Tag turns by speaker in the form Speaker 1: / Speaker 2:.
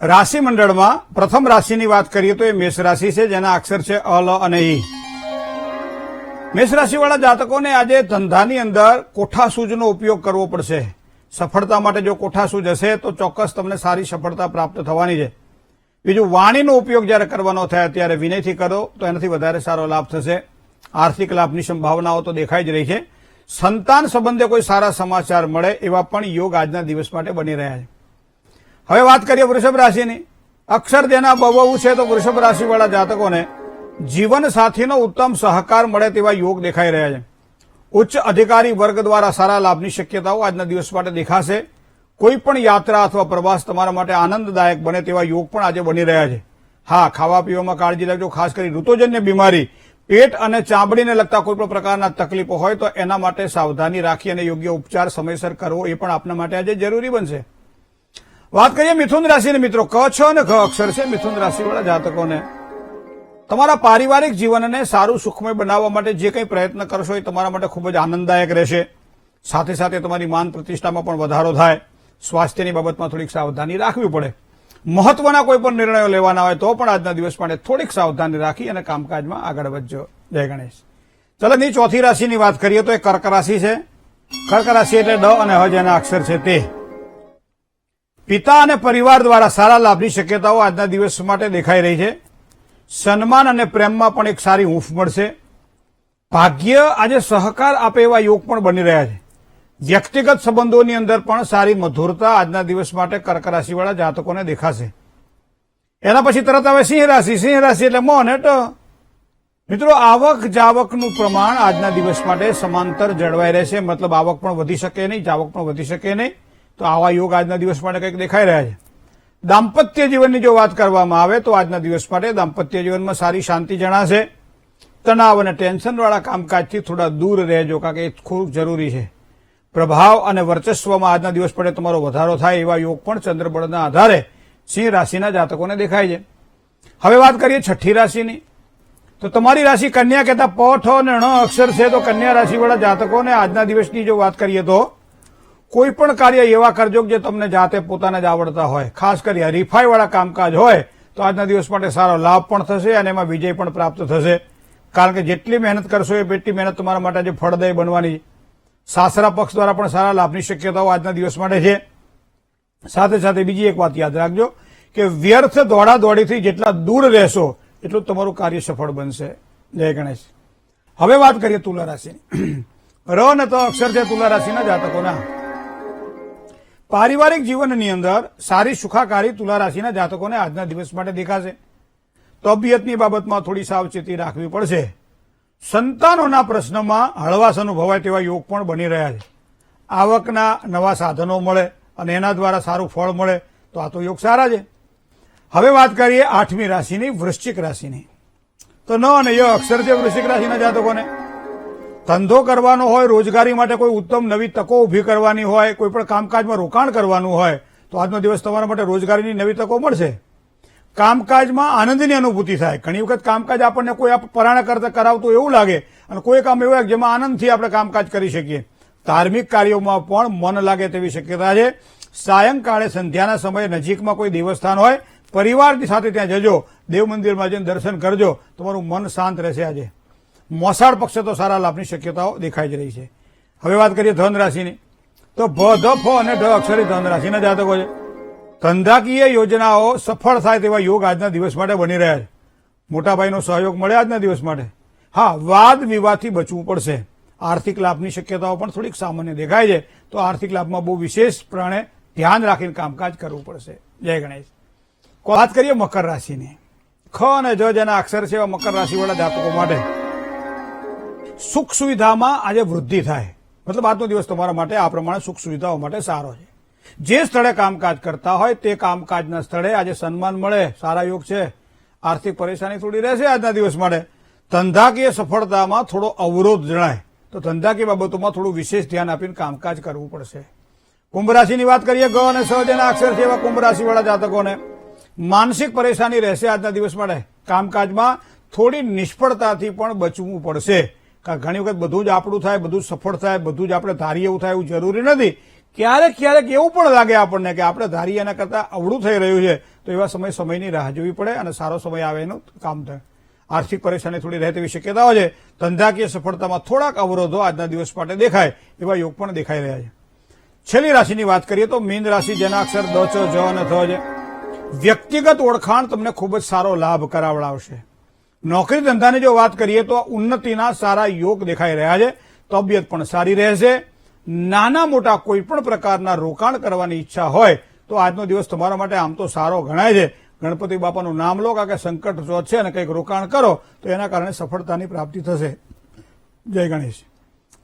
Speaker 1: રાશિ મંડળમાં પ્રથમ રાશિની વાત કરીએ તો એ મેષ રાશિ છે, જેના અક્ષર છે અલ અને ઈ. મેષ રાશિવાળા જાતકોને આજે ધંધાની અંદર કોઠાસૂજનો ઉપયોગ કરવો પડશે. સફળતા માટે જો કોઠાસૂજ હશે, તો ચોક્કસ તમને સારી સફળતા પ્રાપ્ત થવાની છે. બીજું, વાણીનો ઉપયોગ જ્યારે કરવાનો થાય ત્યારે વિનયથી કરો, તો એનાથી વધારે સારો લાભ થશે. આર્થિક લાભની સંભાવનાઓ તો દેખાઈ જ રહી છે. સંતાન સંબંધે કોઈ સારા સમાચાર મળે, એવા પણ યોગ આજના દિવસ માટે બની રહ્યા છે. હવે વાત કરીએ વૃષભ રાશિની. અક્ષર દેના બહુ છે તો વૃષભ રાશિવાળા જાતકોને જીવન સાથીનો ઉત્તમ સહકાર મળે તેવા યોગ દેખાઈ રહ્યા છે. ઉચ્ચ અધિકારી વર્ગ દ્વારા સારા લાભની શક્યતાઓ આજના દિવસ માટે દેખાશે. કોઈ પણ યાત્રા અથવા પ્રવાસ તમારા માટે આનંદદાયક બને તેવા યોગ પણ આજે બની રહ્યા છે. હા, ખાવા પીવામાં કાળજી રાખજો, ખાસ કરી ઋતુજન્ય બીમારી, પેટ અને ચામડીને લગતા કોઈ પણ પ્રકારના તકલીફો હોય તો એના માટે સાવધાની રાખી અને યોગ્ય ઉપચાર સમયસર કરવો એ પણ આપના માટે આજે જરૂરી બનશે. વાત કરીએ મિથુન રાશિની મિત્રો. ક છ અને ઘ અક્ષર છે મિથુન રાશિવાળા જાતકોને. તમારા પારિવારિક જીવનને સારું સુખમય બનાવવા માટે જે કંઈ પ્રયત્ન કરશો એ તમારા માટે ખૂબ જ આનંદદાયક રહેશે. સાથે સાથે તમારી માન પ્રતિષ્ઠામાં પણ વધારો થાય. સ્વાસ્થ્યની બાબતમાં થોડીક સાવધાની રાખવી પડે. મહત્વના કોઈ પણ નિર્ણયો લેવાના હોય તો પણ આજના દિવસ માટે થોડીક સાવધાની રાખી અને કામકાજમાં આગળ વધજો. જય ગણેશ. ચલો, ની ચોથી રાશિની વાત કરીએ તો એ કર્ક રાશિ છે. કર્ક રાશિ એટલે ડ અને હજ એના અક્ષર છે તે. પિતા અને પરિવાર દ્વારા સારા લાભની શક્યતાઓ આજના દિવસ માટે દેખાઈ રહી છે. સન્માન અને પ્રેમમાં પણ એક સારી હૂંફ મળશે. ભાગ્ય આજે સહકાર આપે એવા યોગ પણ બની રહ્યા છે. વ્યક્તિગત સંબંધોની અંદર પણ સારી મધુરતા આજના દિવસ માટે કર્ક રાશિવાળા જાતકોને દેખાશે. એના પછી તરત આવે સિંહ રાશિ. સિંહ રાશિ એટલે અને ટ મિત્રો, આવક જાવકનું પ્રમાણ આજના દિવસ માટે સમાંતર જળવાઈ રહેશે. મતલબ આવક પણ વધી શકે નહીં, જાવક પણ વધી શકે નહીં. તો આવા યોગ આજના દિવસ માટે કંઈક દેખાઈ રહ્યા છે. દાંપત્ય જીવનની જો વાત કરવામાં આવે તો આજના દિવસ માટે દાંપત્ય જીવનમાં સારી શાંતિ જણાશે. તણાવ અને ટેન્શનવાળા કામકાજથી થોડા દૂર રહેજો કારણ કે એ ખૂબ જરૂરી છે. પ્રભાવ અને વર્ચસ્વમાં આજના દિવસ પડે તમારો વધારો થાય એવા યોગ પણ ચંદ્રબળના આધારે સિંહ રાશિના જાતકોને દેખાય છે. હવે વાત કરીએ છઠ્ઠી રાશિની. તો તમારી રાશિ કન્યા કહેતા પ ઠ અને ણ અક્ષર છે, તો કન્યા રાશિવાળા જાતકોને આજના દિવસની જો વાત કરીએ તો કોઈ પણ કાર્ય એવા કરજો કે જે તમને જાતે પોતાને જ આવડતા હોય. ખાસ કરી હરીફાઈવાળા કામકાજ હોય તો આજના દિવસ માટે સારો લાભ પણ થશે અને એમાં વિજય પણ પ્રાપ્ત થશે. કારણ કે જેટલી મહેનત કરશો એ એટલી મહેનત તમારા માટે આજે ફળદાયી બનવાની સાસરા પક્ષ દ્વારા પણ સારા લાભની શક્યતાઓ આજના દિવસ માટે છે. સાથે સાથે બીજી એક વાત યાદ રાખજો કે વ્યર્થ દોડા દોડીથી જેટલા દૂર રહેશો, એટલું તમારું કાર્ય સફળ બનશે. જય ગણેશ. હવે વાત કરીએ તુલા રાશિની. ર ને તો અક્ષર છે તુલા રાશિના જાતકોના. પારિવારિક જીવનની અંદર સારી સુખાકારી તુલા રાશિના જાતકોને આજના દિવસ માટે દેખાશે. તબિયતની બાબતમાં થોડી સાવચેતી રાખવી પડશે. સંતાનોના પ્રશ્નમાં હળવાશ અનુભવાય તેવા યોગ પણ બની રહ્યા છે. આવકના નવા સાધનો મળે અને એના દ્વારા સારું ફળ મળે તો આ તો યોગ સારા છે. હવે વાત કરીએ આઠમી રાશિની વૃશ્ચિક રાશિની. તો ન અને ય અક્ષર છે વૃશ્ચિક રાશિના જાતકોને. ધંધો કરવાનો હોય, રોજગારી માટે કોઈ ઉત્તમ નવી તકો ઊભી કરવાની હોય, કોઈ પણ કામકાજમાં રોકાણ કરવાનું હોય, તો આજનો દિવસ તમારા માટે રોજગારીની નવી તકો મળશે. કામકાજમાં આનંદની અનુભૂતિ થાય. ઘણી વખત કામકાજ આપણને કોઈ પરાણા કરતા કરાવતું એવું લાગે અને કોઈ કામ એવું કે જેમાં આનંદથી આપણે કામકાજ કરી શકીએ. ધાર્મિક કાર્યોમાં પણ મન લાગે તેવી શક્યતા છે. સાયંકાળે સંધ્યાના સમયે નજીકમાં કોઈ દેવસ્થાન હોય, પરિવારની સાથે ત્યાં જજો, દેવ મંદિરમાં જઈને દર્શન કરજો, તમારું મન શાંત રહેશે આજે. મોસાળ પક્ષે તો સારા લાભની શક્યતાઓ દેખાઈ જ રહી છે. હવે વાત કરીએ ધન રાશિની તો ભ ધ ફ અને ઢ અક્ષરી ધન રાશિના જાતકો છે. ધંધાકીય યોજનાઓ સફળ થાય તેવા યોગ આજના દિવસ માટે બની રહ્યા છે. મોટાભાઈનો સહયોગ મળે આજના દિવસ માટે. હા, વાદ વિવાદથી બચવું પડશે. આર્થિક લાભની શક્યતાઓ પણ થોડીક સામાન્ય દેખાય છે. તો આર્થિક લાભમાં બહુ વિશેષ પ્રમાણે ધ્યાન રાખીને કામકાજ કરવું પડશે. જય ગણેશ. વાત કરીએ મકર રાશિની. ખ અને જ જેના અક્ષર છે એવા મકર રાશિવાળા જાતકો માટે. સુખ સુવિધામાં આજે વૃદ્ધિ થાય. મતલબ આજનો દિવસ તમારા માટે આ પ્રમાણે સુખ સુવિધાઓ માટે સારો છે. જે સ્થળે કામકાજ કરતા હોય તે કામકાજના સ્થળે આજે સન્માન મળે, સારા યોગ છે, આર્થિક પરેશાની થોડી રહેશે આજના દિવસ માટે. ધંધાકીય સફળતામાં થોડો અવરોધ જણાય. તો ધંધાકીય બાબતોમાં થોડું વિશેષ ધ્યાન આપીને કામકાજ કરવું પડશે. કુંભ રાશિની વાત કરીએ ગ અને સહજના જેના અક્ષર છે એવા કુંભ રાશિવાળા જાતકોને. માનસિક પરેશાની રહેશે આજના દિવસ માટે. કામકાજમાં થોડી નિષ્ફળતાથી પણ બચવું પડશે. ઘણી વખત બધું જ આપણું થાય, બધું સફળ થાય, બધું જ આપણે ધારીએ એવું થાય એવું જરૂરી નથી. ક્યારેક ક્યારેક એવું પણ લાગે આપણને કે આપણે ધારીએ એના કરતાં અવળું થઈ રહ્યું છે. તો એવા સમય સમયની રાહ જોવી પડે અને સારો સમય આવે એનું કામ થાય. આર્થિક પરેશાની થોડી રહે તેવી શક્યતાઓ છે. ધંધાકીય સફળતામાં થોડાક અવરોધો આજના દિવસ માટે દેખાય, એવા યોગ પણ દેખાઈ રહ્યા છે. છેલ્લી રાશિની વાત કરીએ તો મીન રાશિ જેના અક્ષર દ, ચ, જ અને છે. વ્યક્તિગત ઓળખાણ તમને ખૂબ જ સારો લાભ કરાવડાવશે. નોકરી ધંધાની જો વાત કરીએ તો ઉન્નતિના સારા યોગ દેખાઈ રહ્યા છે. તબિયત પણ સારી રહેશે. નાના મોટા કોઈપણ પ્રકારના રોકાણ કરવાની ઈચ્છા હોય તો આજનો દિવસ તમારા માટે આમ તો સારો ગણાય છે. ગણપતિ બાપાનું નામ લો કે સંકટ જો છે અને કંઈક રોકાણ કરો તો એના કારણે સફળતાની પ્રાપ્તિ થશે. જય ગણેશ.